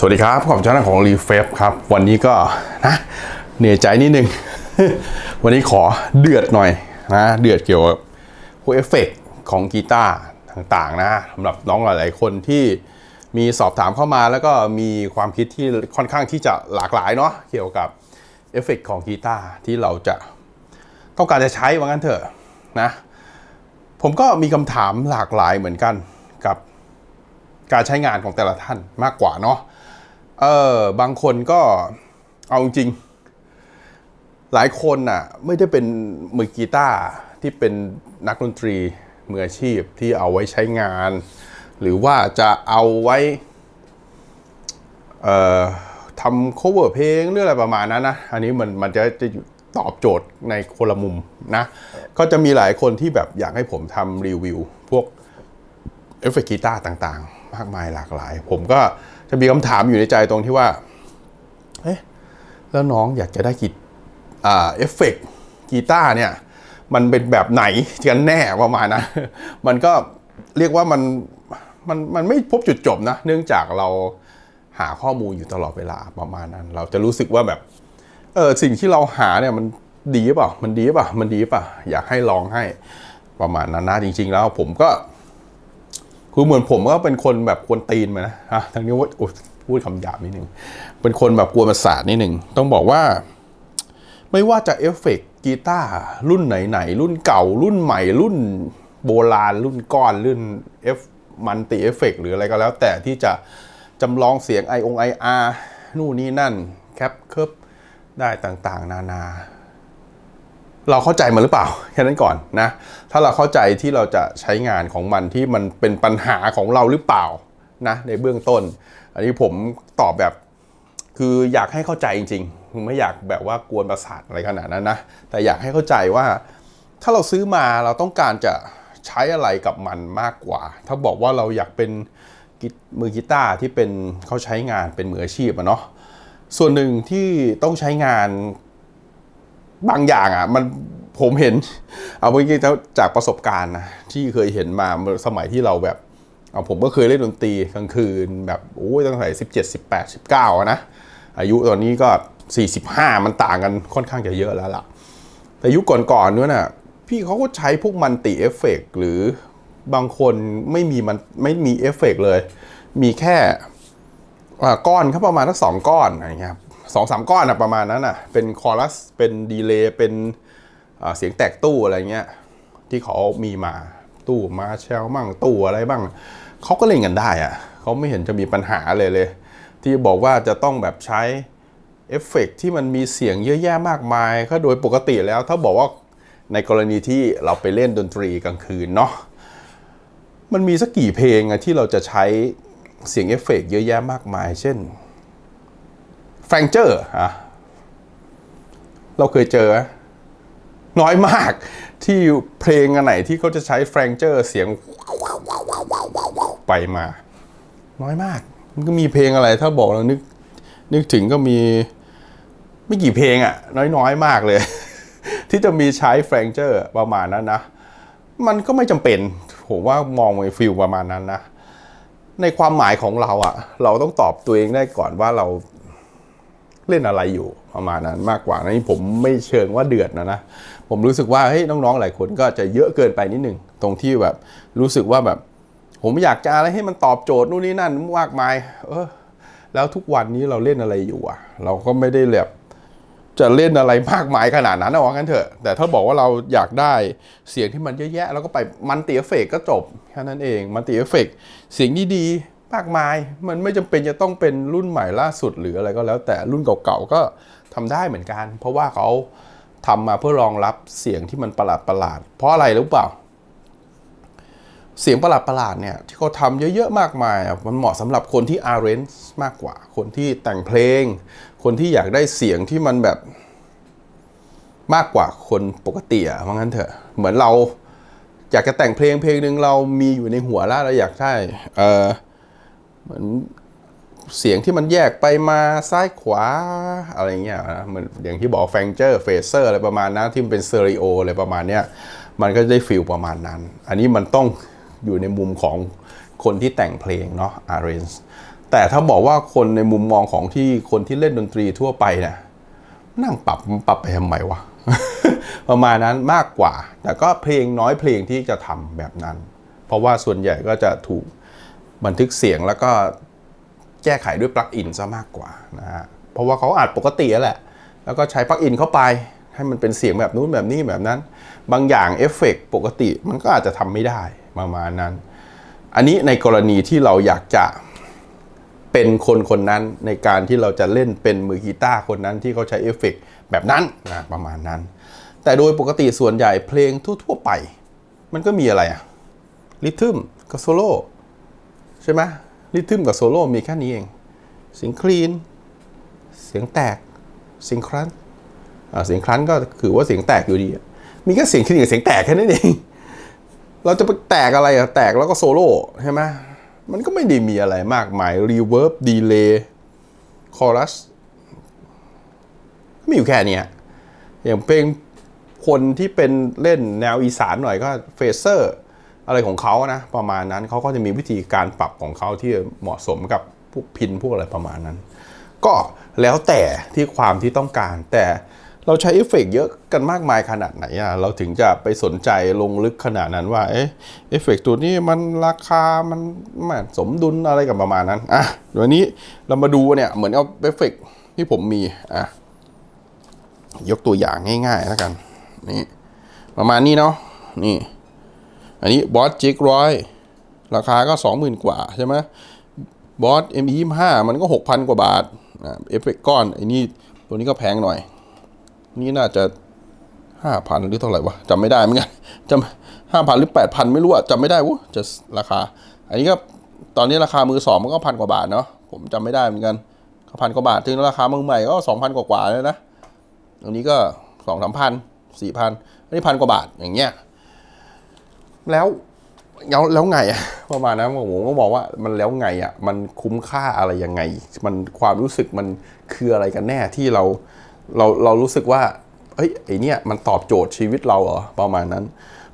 สวัสดีครับผมช่องของรีเฟฟครับ วันนี้ก็นะเหนื่อยใจนิดนึง วันนี้ขอเดือดหน่อยนะเดือดเกี่ยวกับพวกเอฟเฟกต์ของกีตาร์ต่างๆนะสำหรับน้องหลายๆคนที่มีสอบถามเข้ามาแล้วก็มีความคิดที่ค่อนข้างที่จะหลากหลายเนาะเกี่ยวกับเอฟเฟกต์ของกีตาร์ที่เราจะต้องการจะใช้ว่างั้นเถอะนะผมก็มีคำถามหลากหลายเหมือนกันกับการใช้งานของแต่ละท่านมากกว่าเนาะ เออบางคนก็เอาจริง หลายคนน่ะ ไม่ได้เป็นมือกีตาร์ที่เป็นนักดนตรีมืออาชีพที่เอาไว้ใช้งาน หรือว่าจะเอาไว้เอ่อทำ cover เพลงหรืออะไรประมาณนั้นนะ อันนี้มันมันจะจะตอบโจทย์ในคนละมุมนะ ก็จะมีหลายคนที่แบบอยากให้ผมทำรีวิว พวกเอฟเฟกต์กีตาร์ต่างๆ มากมายหลากหลาย ผมก็ จะมีคำถามอยู่ในใจตรงที่ว่า เอ๊ะ แล้วน้องอยากจะได้กีอ่าเอฟเฟกต์กีตาร์เนี่ย มันเป็นแบบไหนกันแน่ประมาณนะมันก็เรียกว่ามันมันมันไม่พบจุดจบนะ เนื่องจากเราหาข้อมูลอยู่ตลอดเวลาประมาณนั้น เราจะรู้สึกว่าแบบเออสิ่งที่เราหาเนี่ยมันดีเปล่ามันดีเปล่ามันดีเปล่าอยากให้ลองให้ประมาณนั้นนะจริง ๆ แล้วผมก็ คือเหมือนผมก็เป็นคนแบบกวนตีนมานะฮะทั้งนี้ว่าพูดคำหยาบนิดนึง เป็นคนแบบกวนประสาทนิดนึง ต้องบอกว่า ไม่ว่าจะเอฟเฟกต์กีตาร์รุ่นไหนๆรุ่นเก่า รุ่นใหม่ รุ่นโบราณ รุ่นก้อน รุ่นเอฟมันติเอฟเฟกหรืออะไรก็แล้ว แต่ที่จะจำลองเสียงไอองไออาร์นู่นนี่นั่นแคปเคิร์บได้ต่างๆ นานา เราเข้าใจมันหรือเปล่าแค่นั้นก่อนนะถ้าเราเข้าใจที่เราจะใช้งานของมันที่มันเป็นปัญหาของเราหรือเปล่านะในเบื้องต้น อันนี้ผมตอบแบบคืออยากให้เข้าใจจริงๆไม่อยากแบบว่ากวนประสาทอะไรขนาดนั้นนะแต่อยากให้เข้าใจว่า ถ้าเราซื้อมาเราต้องการจะใช้อะไรกับมันมากกว่า ถ้าบอกว่าเราอยากเป็นมือกีตาร์ที่เป็นเขาใช้งานเป็นมืออาชีพอะเนาะส่วนหนึ่งที่ต้องใช้งาน บางอย่างอะมันผมเห็น เอาเมื่อกี้จากประสบการณ์นะที่เคยเห็นมาเมื่อสมัยที่เราแบบเอาผมก็เคยเล่นดนตรีกลางคืนแบบโอ้ยตั้งแต่สิบเจ็ดสิบแปดสิบเก้านะอายุตอนนี้ก็สี่สิบห้ามันต่างกันค่อนข้างจะเยอะแล้วล่ะ แต่ยุคก่อนๆเนี่ยน่ะพี่เขาก็ใช้พวกมันติเอฟเฟกหรือบางคนไม่มีมันไม่มีเอฟเฟกเลย มีแค่ก้อนครับประมาณทั้งสองก้อนอะไรเงี้ย สองสามก้อนอะประมาณนั้นอะเป็นคอรัสเป็นดีเลย์เป็นเสียงแตกตู้อะไรเงี้ยที่เขามีมาตู้มาเชลมั่งตู้อะไรบ้างเขาก็เล่นกันได้อะเขาไม่เห็นจะมีปัญหาเลยเลย ที่บอกว่าจะต้องแบบใช้เอฟเฟกต์ที่มันมีเสียงเยอะแยะมากมายก็โดยปกติแล้วถ้าบอกว่าในกรณีที่เราไปเล่นดนตรีกลางคืนเนาะมันมีสักกี่เพลงอะที่เราจะใช้เสียงเอฟเฟกต์เยอะแยะมากมาย เช่น แฟงเจอร์อะเราเคยเจอ น้อยมากที่เพลงอันไหนที่เขาจะใช้แฟงเจอร์เสียงไปมา น้อยมาก มันก็มีเพลงอะไรถ้าบอกเรานึก นึกถึงก็มีไม่กี่เพลงอะน้อยๆมากเลย ที่จะมีใช้แฟงเจอร์ประมาณนั้นนะ มันก็ไม่จำเป็น ผมว่ามองในฟิลประมาณนั้นนะในความหมายของเราอะเราต้องตอบตัวเองได้ก่อนว่าเรา เล่นอะไรอยู่ประมาณนั้นมากกว่านี่ผมไม่เชิงว่าเดือดนะนะผมรู้สึกว่าเฮ้ยน้องๆหลายคนก็จะเยอะเกินไปนิดหนึ่งตรงที่แบบรู้สึกว่าแบบ ผมอยากจะอะไรให้มันตอบโจทย์นู่นนี่นั่นมากมาย เออ แล้วทุกวันนี้เราเล่นอะไรอยู่อะเราก็ไม่ได้แบบจะเล่นอะไรมากมายขนาดนั้นนะว่างั้นเถอะ แต่ถ้าบอกว่าเราอยากได้เสียงที่มันเยอะแยะเราก็ไปมันติเอฟเฟกก็จบแค่นั้นเองมันติเอฟเฟกเสียงดีๆ มากมาย มันไม่จำเป็นจะต้องเป็นรุ่นใหม่ล่าสุดหรืออะไรก็แล้ว แต่รุ่นเก่าๆก็ทำได้เหมือนกัน เพราะว่าเขาทำมาเพื่อรองรับเสียงที่มันประหลาดประหลาดๆเพราะอะไรรู้เปล่า เสียงประหลาดประหลาดๆเนี่ยที่เขาทำเยอะๆมากมายอะมันเหมาะสำหรับคนที่ arrange มากกว่า คนที่แต่งเพลง คนที่อยากได้เสียงที่มันแบบมากกว่าคนปกติอะว่างั้นเถอะ เหมือนเราอยากจะแต่งเพลงเพลงหนึ่งเรามีอยู่ในหัวแล้วเราอยากได้เออ เหมือนเสียงที่มันแยกไปมาซ้ายขวาอะไรเงี้ยนะเหมือนอย่างที่บอกแฟงเจอร์เฟเซอร์อะไรประมาณนั้นที่มันเป็นเตอริโออะไรประมาณเนี้ยมันก็จะได้ฟิลประมาณนั้น อันนี้มันต้องอยู่ในมุมของคนที่แต่งเพลงเนาะ arrange แต่ถ้าบอกว่าคนในมุมมองของที่คนที่เล่นดนตรีทั่วไปเนี่ยนั่งปรับปรับไปทำไมวะ ประมาณนั้นมากกว่า แต่ก็เพลงน้อยเพลงที่จะทำแบบนั้น เพราะว่าส่วนใหญ่ก็จะถูก บันทึกเสียงแล้วก็แก้ไขด้วยปลั๊กอินซะมากกว่านะฮะเพราะว่าเขาอัดปกติแหละ แล้วก็ใช้ปลั๊กอินเข้าไป ให้มันเป็นเสียงแบบนู้นแบบนี้แบบนั้น บางอย่างเอฟเฟกต์ปกติมันก็อาจจะทำไม่ได้ประมาณนั้น อันนี้ในกรณีที่เราอยากจะเป็นคนคนนั้นในการที่เราจะเล่นเป็นมือกีตาร์คนนั้นที่เขาใช้เอฟเฟกต์แบบนั้นนะประมาณนั้น แต่โดยปกติส่วนใหญ่เพลงทั่ว ๆ ไป มันก็มีอะไรอะริทึมกับโซโล่ ช่ไหมริทึมกับโซโล่มีแค่นี้เอง เสียงคลีน เสียงแตก เสียงครันอ่าเสียงครันก็คือว่าเสียงแตกอยู่ดี มีแค่เสียงคลีนกับเสียงแตกแค่นั้นเอง เราจะไปแตกอะไรอะแตกแล้วก็โซโล่ใช่ไหมมันก็ไม่ได้มีอะไรมากมายรีเวิร์บดีเลย์คอรัสมีอยู่แค่นี้อย่างเพลงคนที่เป็นเล่นแนวอีสานหน่อยก็เฟเซอร์ อะไรของเขานะประมาณนั้นเขาก็จะมีวิธีการปรับของเขาที่เหมาะสมกับพวกพินพวกอะไรประมาณนั้น ก็แล้วแต่ที่ความที่ต้องการ แต่เราใช้เอฟเฟกเยอะกันมากมายขนาดไหนอะเราถึงจะไปสนใจลงลึกขนาดนั้นว่าเอ๊ะเอฟเฟกตัวนี้มันราคามันมันสมดุลอะไรกับประมาณนั้นอะเดี๋ยวนี้เรามาดูเนี่ยเหมือนเอาเอฟเฟกที่ผมมีอะยกตัวอย่างง่ายๆแล้วกันนี่ประมาณนี้เนาะนี่ อันนี้บอสจิกร้อยราคาก็ 20,000 กว่าใช่ไหมบอส M25 มันก็ 6,000 กว่าบาทเอฟเฟกก้อนไอ้นี่ตัวนี้ก็แพงหน่อย นี่น่าจะ 5,000 หรือเท่าไหร่วะจำไม่ได้เหมือนกันจำห้าพันหรือ 8,000 ไม่รู้อะจำไม่ได้วะจะราคา อันนี้ก็ตอนนี้ราคามือสองมันก็พันกว่าบาทเนาะผมจำไม่ได้เหมือนกันก็พันกว่าบาทถึงราคามือใหม่ก็ 2,000 กว่าๆเลยนะอันนี้ก็สองสามพันสี่พันอันนี้พันกว่าบาทอย่างเงี้ย แล้วแล้วแล้วไงอะประมาณนั้นผมก็บอกว่ามันแล้วไงอะมันคุ้มค่าอะไรยังไง มันความรู้สึกมันคืออะไรกันแน่ที่เราเราเรารู้สึกว่าเฮ้ยไอเนี้ยมันตอบโจทย์ชีวิตเราเหรอประมาณนั้น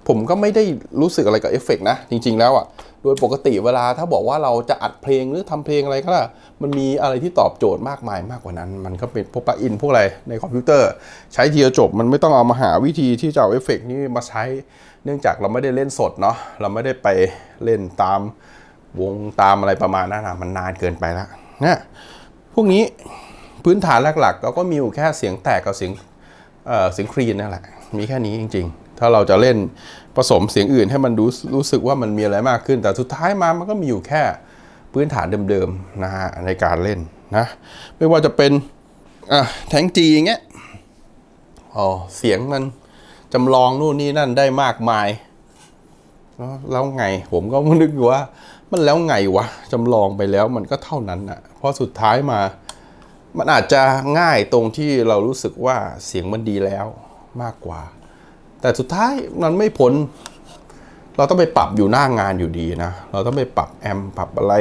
ผมก็ไม่ได้รู้สึกอะไรกับเอฟเฟกต์นะ จริง ๆ แล้วอะโดยปกติเวลาถ้าบอกว่าเราจะอัดเพลงหรือทำเพลงอะไรก็แล้วมันมีอะไรที่ตอบโจทย์มากมายมากกว่านั้น มันก็เป็นพวกปลั๊กอินพวกอะไรในคอมพิวเตอร์ ใช้ทีเดียวจบมันไม่ต้องเอามาหาวิธีที่จะเอาเอฟเฟกต์นี้มาใช้ เนื่องจากเราไม่ได้เล่นสดเนาะเราไม่ได้ไปเล่นตามวงตามอะไรประมาณนั้นนะมันนานเกินไปแล้วนะพวกนี้พื้นฐานหลักๆเราก็มีอยู่แค่เสียงแตกกับเสียงเอ่อเสียงคลีนนั่นแหละมีแค่นี้จริง ๆ ถ้าเราจะเล่นผสมเสียงอื่นให้มันรู้รู้สึกว่ามันมีอะไรมากขึ้น แต่สุดท้ายมามันก็มีอยู่แค่พื้นฐานเดิมๆนะฮะในการเล่นนะไม่ว่าจะเป็นอะแทงจีอย่างเงี้ยอ๋อเสียงมัน จำลองนู่นนี่นั่นได้มากมายแล้วไงผมก็นึกอยู่ว่า มันแล้วไงวะจำลองไปแล้วมันก็เท่านั้นน่ะเพราะสุดท้ายมามันอาจจะง่ายตรงที่เรารู้สึกว่าเสียงมันดีแล้วมากกว่า แต่สุดท้ายมันไม่พ้นเราต้องไปปรับอยู่หน้างานอยู่ดีนะ เราต้องไปปรับแอมป์ปรับอะไร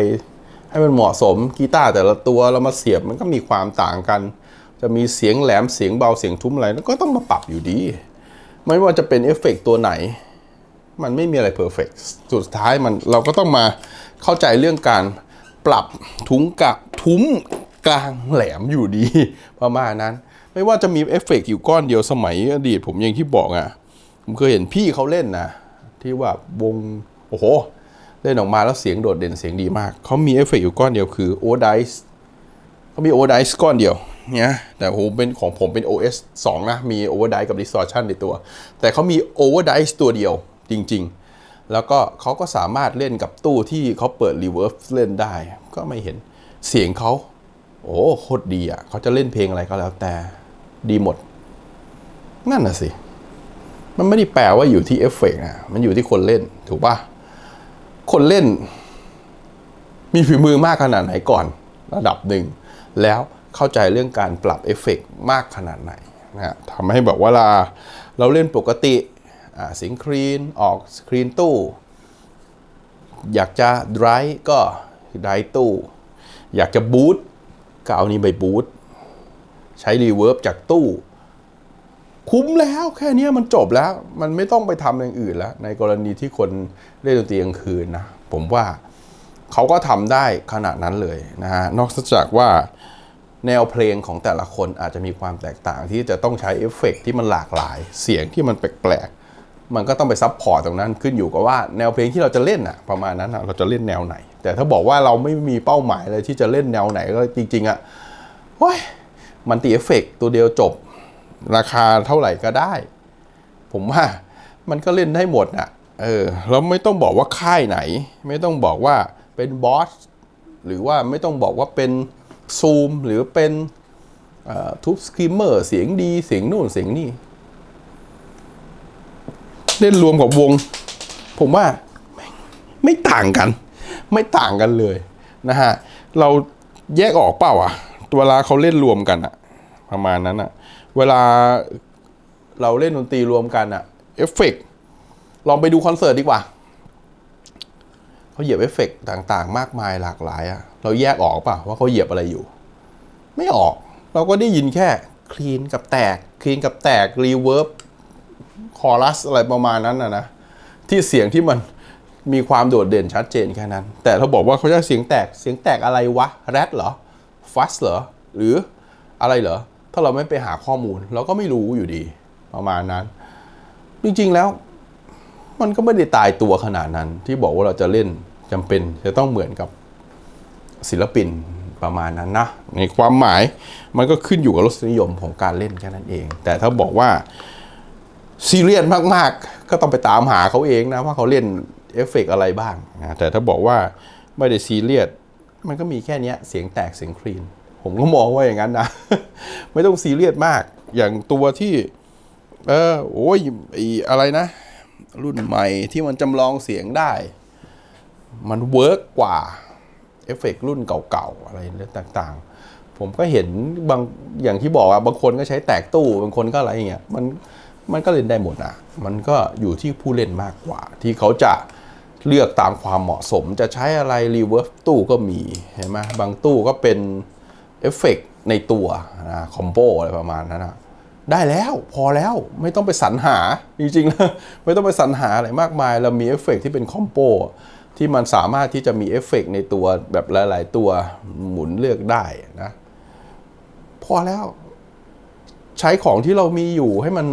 ให้มันเหมาะสมกีตาร์แต่ละตัวเรามาเสียบมันก็มีความต่างกัน จะมีเสียงแหลมเสียงเบาเสียงทุ้มอะไรก็ต้องมาปรับอยู่ดี ไม่ว่าจะเป็นเอฟเฟกต์ตัวไหน มันไม่มีอะไรเพอร์เฟกสุดท้ายมันเราก็ต้องมาเข้าใจเรื่องการปรับทุ้งกะทุ้มกลางแหลมอยู่ดี ประมาณนั้น ไม่ว่าจะมีเอฟเฟกต์อยู่ก้อนเดียวสมัยอดีต ผมอย่างที่บอกอะ่ะ ผมเคยเห็นพี่เขาเล่นนะที่ว่าวง โอ้โห เล่นออกมาแล้วเสียงโดดเด่นเสียงดีมาก เขามีเอฟเฟกต์อยู่ก้อนเดียวคือโอไดส์เขามี overdrive ก้อนเดียว เนี่ยแต่ผมเป็นของผมเป็น OS 2 นะ มี overdrive กับ distortion ในตัว แต่เขามี overdrive ตัวเดียวจริง ๆ แล้วก็เขาก็สามารถเล่นกับตู้ที่เขาเปิด reverb เล่นได้ ก็ไม่เห็นเสียงเขาโอ้โคตรดีอะเขาจะเล่นเพลงอะไรก็แล้วแต่ดีหมด นั่นน่ะสิ มันไม่ได้แปลว่าอยู่ที่เอฟเฟกต์นะมันอยู่ที่คนเล่นถูกปะคนเล่น มีฝีมือมากขนาดไหนก่อน ระดับหนึ่งแล้ว เข้าใจเรื่องการปรับเอฟเฟกต์มากขนาดไหนนะทำให้แบบเวลาเราเล่นปกติสิงครีนออกสครีนตู้ อยากจะดรายก็ดรายตู้ อยากจะบูตก็เอานี้ไปบูตใช้รีเวิร์บจากตู้ คุ้มแล้วแค่นี้มันจบแล้ว มันไม่ต้องไปทำอย่างอื่นแล้ว ในกรณีที่คนเล่นดนตรีกลางคืนนะ ผมว่าเขาก็ทำได้ขนาดนั้นเลยนะฮะ นอกจากว่า แนวเพลงของแต่ละคนอาจจะมีความแตกต่างที่จะต้องใช้เอฟเฟกต์ที่มันหลากหลาย เสียงที่มันแปลกๆ มันก็ต้องไปซับพอร์ตตรงนั้นขึ้นอยู่กับว่าแนวเพลงที่เราจะเล่นอะประมาณนั้นเราจะเล่นแนวไหน แต่ถ้าบอกว่าเราไม่มีเป้าหมายเลยที่จะเล่นแนวไหนก็จริงๆอะโอ้ยมันตีเอฟเฟกต์ตัวเดียวจบ ราคาเท่าไหร่ก็ได้ ผมว่ามันก็เล่นได้หมดอะเออแล้วไม่ต้องบอกว่าค่ายไหน ไม่ต้องบอกว่าเป็นบอสหรือว่าไม่ต้องบอกว่าเป็น ซูมหรือเป็นทุบสครีมเมอร์เสียงดีเสียงนู่นเสียงนี่ เล่นรวมกับวง ผมว่าไม่ต่างกัน ไม่ต่างกันเลยนะฮะ เราแยกออกเปล่าอะเวลาเขาเล่นรวมกันอะประมาณนั้นอะเวลาเราเล่นดนตรีรวมกันอะเอฟเฟกต์ลองไปดูคอนเสิร์ตดีกว่า เขาเหยียบเอฟเฟกต์ต่างๆ มากมายหลากหลายอะเราแยกออกเปล่าว่าเขาเหยียบอะไรอยู่ ไม่ออก เราก็ได้ยินแค่คลีนกับแตกคลีนกับแตกรีเวิร์บคอรัสอะไรประมาณนั้นนะนะที่เสียงที่มันมีความโดดเด่นชัดเจนแค่นั้น แต่ถ้าบอกว่าเขาจะเสียงแตกเสียงแตกอะไรวะแรดเหรอฟัสเหรอหรืออะไรเหรอถ้าเราไม่ไปหาข้อมูล เราก็ไม่รู้อยู่ดี ประมาณนั้น จริงๆแล้ว มันก็ไม่ได้ตายตัวขนาดนั้น ที่บอกว่าเราจะเล่นจำเป็น จะต้องเหมือนกับศิลปินประมาณนั้นนะในความหมายมันก็ขึ้นอยู่กับรสนิยมของการเล่นแค่นั้นเอง แต่ถ้าบอกว่าซีเรียสมากๆ ก็ต้องไปตามหาเขาเองนะว่าเขาเล่นเอฟเฟกต์อะไรบ้างนะแต่ถ้าบอกว่าไม่ได้ซีเรียสมันก็มีแค่นี้เสียงแตกเสียงคลีน ผมก็มองว่าอย่างนั้นนะ ไม่ต้องซีเรียสมากอย่างตัวที่ เออโอ้ยอะไรนะ รุ่นใหม่ที่มันจำลองเสียงได้ มันเวิร์กกว่าเอฟเฟกรุ่นเก่าๆ อะไรต่างๆ ผมก็เห็นบางอย่างที่บอกอะบางคนก็ใช้แตกตู้บางคนก็อะไรอย่างเงี้ยมันมันก็เล่นได้หมดอะมันก็อยู่ที่ผู้เล่นมากกว่า ที่เขาจะเลือกตามความเหมาะสม จะใช้อะไรรีเวิร์สตู้ก็มีเห็นไหมบางตู้ก็เป็นเอฟเฟกในตัวนะคอมโบอะไรประมาณนั้นนะ ได้แล้วพอแล้วไม่ต้องไปสรรหาจริงๆแล้วไม่ต้องไปสรรหาอะไรมากมาย เรามีเอฟเฟกต์ที่เป็นคอมโบที่มันสามารถที่จะมีเอฟเฟกต์ในตัวแบบหลายๆตัวหมุนเลือกได้นะ พอแล้ว ใช้ของที่เรามีอยู่ให้มัน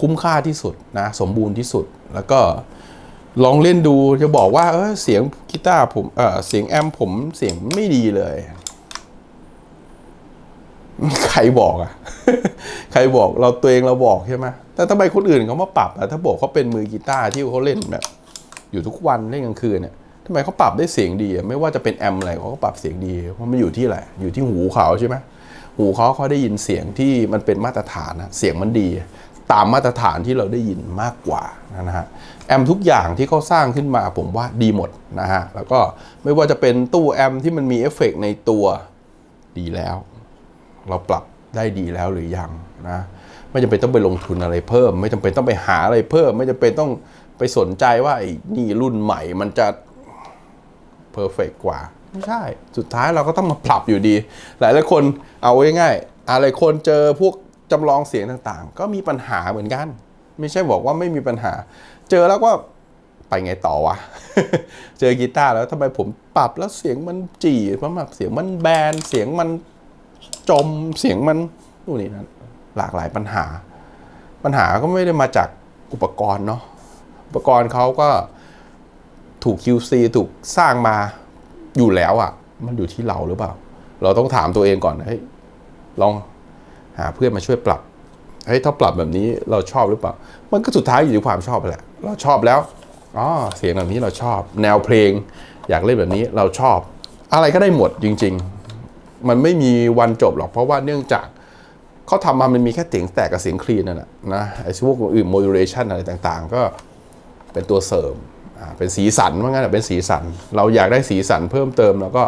คุ้มค่าที่สุดนะ สมบูรณ์ที่สุดแล้วก็ลองเล่นดูจะบอกว่าเเสียงกีตาร์ผมเเสียงแอมผมเสียงไม่ดีเลย ใครบอกอะ ใครบอกเราตัวเองเราบอกใช่ไหมแต่ทำไมคนอื่นเขามาปรับอะถ้าบอกเขาเป็นมือกีตาร์ที่เขาเล่นแบบ อยู่ทุกวันเล่นกลางคืนเนี่ยทำไมเขาปรับได้เสียงดีไม่ว่าจะเป็นแอมอะไรเขาก็ปรับเสียงดี เพราะมันอยู่ที่อะไรอยู่ที่หูเขาใช่ไหมหูเขาเขาได้ยินเสียงที่มันเป็นมาตรฐานนะเสียงมันดี ตามมาตรฐานที่เราได้ยินมากกว่านะฮะแอมทุกอย่างที่เขาสร้างขึ้นมาผมว่าดีหมดนะฮะแล้วก็ไม่ว่าจะเป็นตู้แอมที่มันมีเอฟเฟกต์ในตัวดีแล้ว เราปรับได้ดีแล้วหรือยังนะไม่จำเป็นต้องไปลงทุนอะไรเพิ่ม ไม่จำเป็นต้องไปหาอะไรเพิ่ม ไม่จำเป็นต้องไปสนใจว่าไอ้นี่รุ่นใหม่มันจะเพอร์เฟกกว่า ไม่ใช่ สุดท้ายเราก็ต้องมาปรับอยู่ดี หลายหลายคนเอาง่ายๆอะไรคนเจอพวกจำลองเสียงต่างๆ ก็มีปัญหาเหมือนกัน ไม่ใช่บอกว่าไม่มีปัญหา เจอแล้วก็ไปไงต่อวะ เจอกีตาร์แล้วทำไมผมปรับแล้วเสียงมันจี่เพราะแบบเสียงมันแบนเสียงมัน จมเสียงมันนู่นนี่นั่นหลากหลายปัญหา ปัญหาก็ไม่ได้มาจากอุปกรณ์เนาะอุปกรณ์เขาก็ถูก QC ถูกสร้างมาอยู่แล้วอะ่ะ มันอยู่ที่เราหรือเปล่า เราต้องถามตัวเองก่อนเฮ้ยลองหาเพื่อนมาช่วยปรับเฮ้ยถ้าปรับแบบนี้เราชอบหรือเปล่า มันก็สุดท้ายอยู่ที่ความชอบแหละ เราชอบแล้วอ๋อเสียงแบบนี้เราชอบ แนวเพลง อยากเล่นแบบนี้เราชอบ อะไรก็ได้หมดจริง ๆ มันไม่มีวันจบหรอก เพราะว่าเนื่องจากเขาทำมามันมีแค่เสียงแตกกับเสียงคลีนนั่นแหละนะไอ้พวกอื่น modulation อะไรต่างๆ ก็เป็นตัวเสริมอ่าเป็นสีสันว่างั้นเป็นสีสัน เราอยากได้สีสันเพิ่มเติม แล้วก็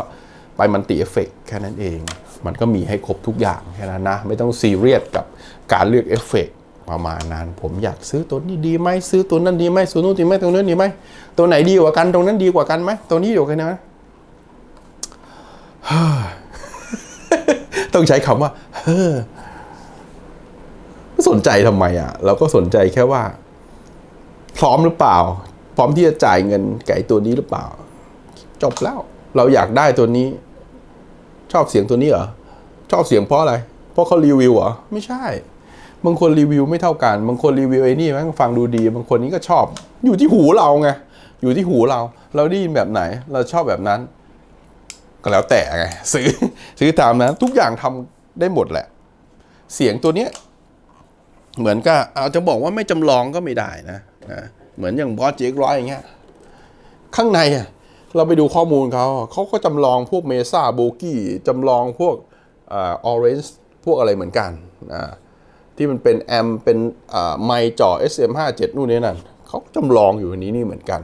ไปมันติเอฟเฟกแค่นั้นเอง มันก็มีให้ครบทุกอย่างแค่นั้นนะ ไม่ต้องซีเรียสกับการเลือกเอฟเฟกประมาณนั้น ผมอยากซื้อตัวนี้ดีไหมซื้อตัวนั้นดีไหมซื้อนู้นดีไหมตัวนั้นดีไหมตัวไหนดีกว่ากันตรงนั้นดีกว่ากันไหมตัวนี้ดีกว่กันไหม ต้องใช้คำว่า เฮ้อสนใจทำไมอะ เราก็สนใจแค่ว่า พร้อมหรือเปล่า พร้อมที่จะจ่ายเงินไก่ตัวนี้หรือเปล่า จบแล้ว เราอยากได้ตัวนี้ ชอบเสียงตัวนี้เหรอ ชอบเสียงเพราะอะไร เพราะเขารีวิวเหรอ ไม่ใช่บางคนรีวิวไม่เท่ากัน บางคนรีวิวไอ้นี่ม่งฟังดูดี บางคนนี้ก็ชอบ อยู่ที่หูเราไง อยู่ที่หูเรา เราได้ยินแบบไหน เราชอบแบบนั้น ก็แล้วแต่ไงซื้อซื้อตามนั้นทุกอย่างทำได้หมดแหละ เสียงตัวเนี้ยเหมือนกับเอาจะบอกว่าไม่จำลองก็ไม่ได้นะนะเหมือนอย่างบอสเจกร้อยอย่างเงี้ยข้างในอะเราไปดูข้อมูลเขาเขาก็จำลองพวกเมซ่าโบกี้จำลองพวกออเรนจ์พวกอะไรเหมือนกันที่มันเป็นแอมเป็นไมค์จ่อ SM57 นู่นนี่นั่นเขาจำลองอยู่ในนี้นี่เหมือนกัน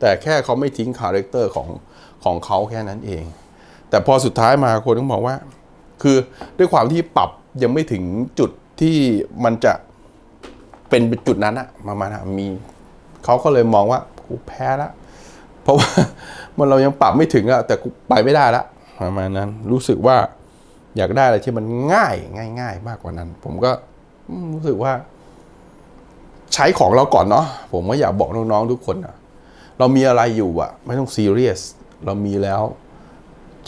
แต่แค่เขาไม่ทิ้งคาแรคเตอร์ของของเขาแค่นั้นเอง แต่พอสุดท้ายมาคนก็บอกว่า คือด้วยความที่ปรับยังไม่ถึงจุดที่มันจะเป็นจุดนั้นอะประมาณนั้นมีเขาก็เลยมองว่ากูแพ้ละเพราะว่ามันเรายังปรับไม่ถึงอะแต่กูไปไม่ได้ละประมาณนั้น รู้สึกว่าอยากได้อะไรที่มันง่ายง่ายง่ายมากกว่านั้น ผมก็รู้สึกว่า ใช้ของเราก่อนเนาะผมก็อยากบอกน้องๆทุกคนอะเรามีอะไรอยู่อะไม่ต้องซีเรียสเรามีแล้ว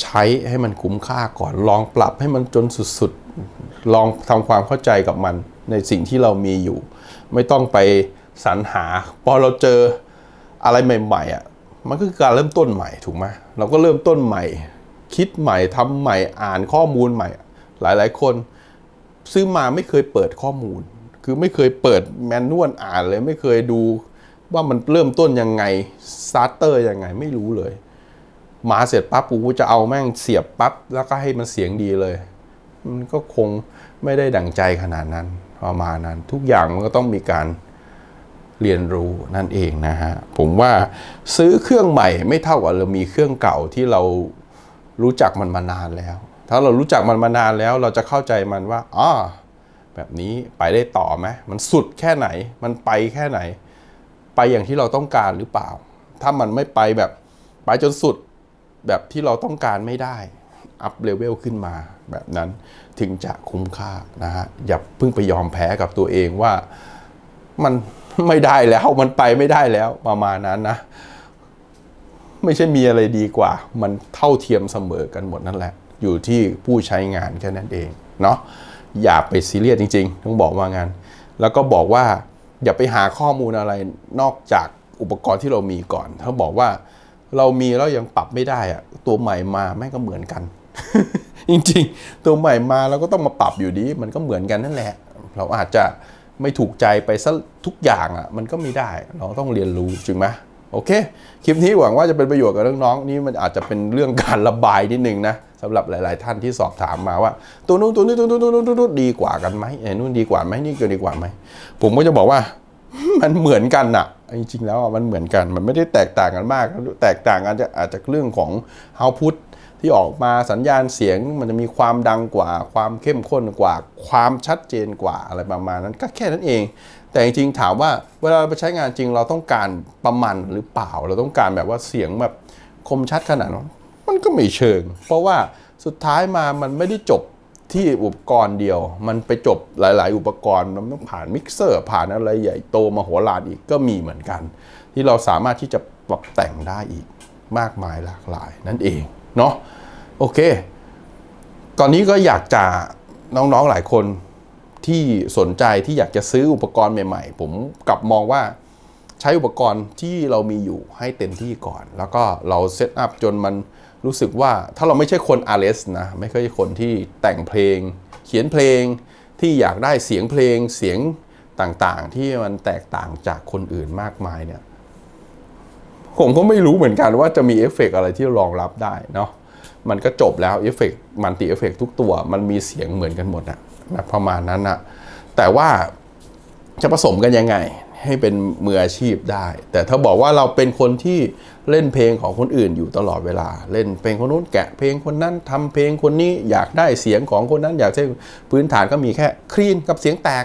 ใช้ให้มันคุ้มค่าก่อนลองปรับให้มันจนสุดๆ ลองทำความเข้าใจกับมันในสิ่งที่เรามีอยู่ ไม่ต้องไปสรรหา พอเราเจออะไรใหม่ๆอะมันก็คือการเริ่มต้นใหม่ถูกไหมเราก็เริ่มต้นใหม่ คิดใหม่ทำใหม่อ่านข้อมูลใหม่ หลายๆ คนซื้อมาไม่เคยเปิดข้อมูล คือไม่เคยเปิดแมนนวลอ่านเลยไม่เคยดูว่ามันเริ่มต้นยังไงสตาร์เตอร์ยังไงไม่รู้เลย มาเสร็จปั๊บกูจะเอาแม่งเสียบปั๊บแล้วก็ให้มันเสียงดีเลย มันก็คงไม่ได้ดั่งใจขนาดนั้นประมาณนั้น ทุกอย่างมันก็ต้องมีการเรียนรู้นั่นเองนะฮะ ผมว่าซื้อเครื่องใหม่ไม่เท่ากับเรามีเครื่องเก่าที่เรารู้จักมันมานานแล้ว ถ้าเรารู้จักมันมานานแล้ว เราจะเข้าใจมันว่าอ๋อแบบนี้ไปได้ต่อไหมมันสุดแค่ไหน มันไปแค่ไหน ไปอย่างที่เราต้องการหรือเปล่า ถ้ามันไม่ไปแบบ ไปจนสุด แบบที่เราต้องการไม่ได้ อัพเลเวลขึ้นมาแบบนั้นถึงจะคุ้มค่านะฮะ อย่าเพิ่งไปยอมแพ้กับตัวเองว่ามันไม่ได้แล้วมันไปไม่ได้แล้วประมาณนั้นนะ ไม่ใช่มีอะไรดีกว่า มันเท่าเทียมเสมอกันหมดนั่นแหละ อยู่ที่ผู้ใช้งานแค่นั้นเองเนาะอย่าไปซีเรียสจริง ๆ ต้องบอกว่างานแล้วก็บอกว่าอย่าไปหาข้อมูลอะไรนอกจากอุปกรณ์ที่เรามีก่อน ถ้าบอกว่า เรามีแล้วยังปรับไม่ได้อะตัวใหม่มาแม่งก็เหมือนกัน จริงๆ ตัวใหม่มาเราก็ต้องมาปรับอยู่ดี มันก็เหมือนกันนั่นแหละ เราอาจจะไม่ถูกใจไปซะทุกอย่างอะ มันก็ไม่ได้ เราต้องเรียนรู้จริงไหมโอเค คลิปนี้หวังว่าจะเป็นประโยชน์กับน้องๆนี่มันอาจจะเป็นเรื่องการระบายนิดนึงนะสำหรับหลายๆท่านที่สอบถามมาว่า ตัวนู้นตัวนี้ตัวนู้นตัวนู้นตัวนู้ดีกว่ากันไหมไอ้นู่นดีกว่าไหมนี่ก็ดีกว่าไหมผมก็จะบอกว่า มันเหมือนกันอะจริงๆแล้วมันเหมือนกันมันไม่ได้แตกต่างกันมาก แตกต่างกันจะอาจจะเรื่องของ output ที่ออกมาสัญญาณเสียงมันจะมีความดังกว่า ความเข้มข้นกว่า ความชัดเจนกว่าอะไรประมาณนั้นก็แค่นั้นเอง แต่จริงๆถามว่าเวลาเราไปใช้งานจริงเราต้องการประมาณหรือเปล่า เราต้องการแบบว่าเสียงแบบคมชัดขนาดนั้นมันก็ไม่เชิง เพราะว่าสุดท้ายมามันไม่ได้จบ ที่อุปกรณ์เดียว มันไปจบหลาย ๆ อุปกรณ์มันต้องผ่านมิกเซอร์ผ่านอะไรใหญ่โตมโหฬารอีกก็มีเหมือนกัน ที่เราสามารถที่จะปรับแต่งได้อีกมากมายหลากหลายนั่นเองเนาะโอเค ตอนนี้ก็อยากจะน้องๆหลายคนที่สนใจที่อยากจะซื้ออุปกรณ์ใหม่ ๆ ผมกลับมองว่าใช้อุปกรณ์ที่เรามีอยู่ให้เต็มที่ก่อน แล้วก็เราเซตอัพจนมัน รู้สึกว่าถ้าเราไม่ใช่คน RS นะไม่ใช่คนที่แต่งเพลง เขียนเพลงที่อยากได้เสียงเพลงเสียงต่างๆ ที่มันแตกต่างจากคนอื่นมากมายเนี่ยผมก็ไม่รู้เหมือนกันว่าจะมีเอฟเฟกต์อะไรที่รองรับได้เนาะมันก็จบแล้วเอฟเฟกต์มันติเอฟเฟกต์ทุกตัว มันมีเสียงเหมือนกันหมดอะประมาณนั้นอะแต่ว่าจะผสมกันยังไง ให้เป็นมืออาชีพได้ แต่ถ้าบอกว่าเราเป็นคนที่เล่นเพลงของคนอื่นอยู่ตลอดเวลา เล่นเพลงคนนู้นแกะเพลงคนนั้นทำเพลงคนนี้อยากได้เสียงของคนนั้น อยากใช้พื้นฐานก็มีแค่คลีนกับเสียงแตก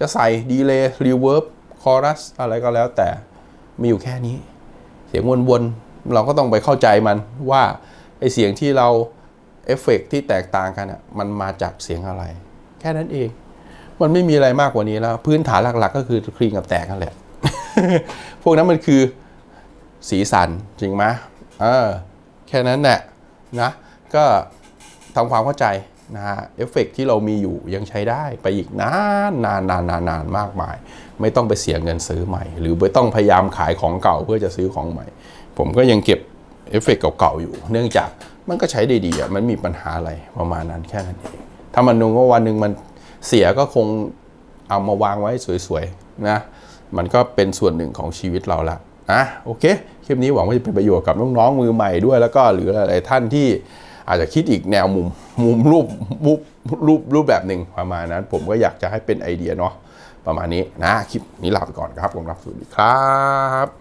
จะใส่ดีเลย์รีเวิร์บคอรัสอะไรก็แล้วแต่มีอยู่แค่นี้ เสียงวนๆเราก็ต้องไปเข้าใจมันว่าไอเสียงที่เราเอฟเฟกต์ที่แตกต่างกันอะมันมาจากเสียงอะไร แค่นั้นเอง มันไม่มีอะไรมากกว่านี้แล้ว พื้นฐานหลัก ๆ ก็คือคลีนกับแตกนั่นแหละ พวกนั้นมันคือสีสันจริงไหมเออแค่นั้นแหละนะก็ทำความเข้าใจนะฮะเอฟเฟกต์ที่เรามีอยู่ยังใช้ได้ไปอีกนานนานนานนานนานมากมาย ไม่ต้องไปเสียเงินซื้อใหม่ หรือไม่ต้องพยายามขายของเก่าเพื่อจะซื้อของใหม่ ผมก็ยังเก็บเอฟเฟกต์เก่าๆอยู่ เนื่องจากมันก็ใช้ได้ดีอะมันมีปัญหาอะไรประมาณนั้นแค่นั้นเองถ้ามันนึงว่าวันหนึ่งมัน เสียก็คงเอามาวางไว้สวยๆนะมันก็เป็นส่วนหนึ่งของชีวิตเราละอะโอเค คลิปนี้หวังว่าจะเป็นประโยชน์กับน้องๆมือใหม่ด้วย แล้วก็หรือหลายๆท่านที่อาจจะคิดอีกแนวมุมมุมรูปรูปรูปรูปแบบหนึ่งประมาณนั้น ผมก็อยากจะให้เป็นไอเดียเนาะประมาณนี้นะคลิปนี้ลาไปก่อนครับผมรับสวัสดีครับ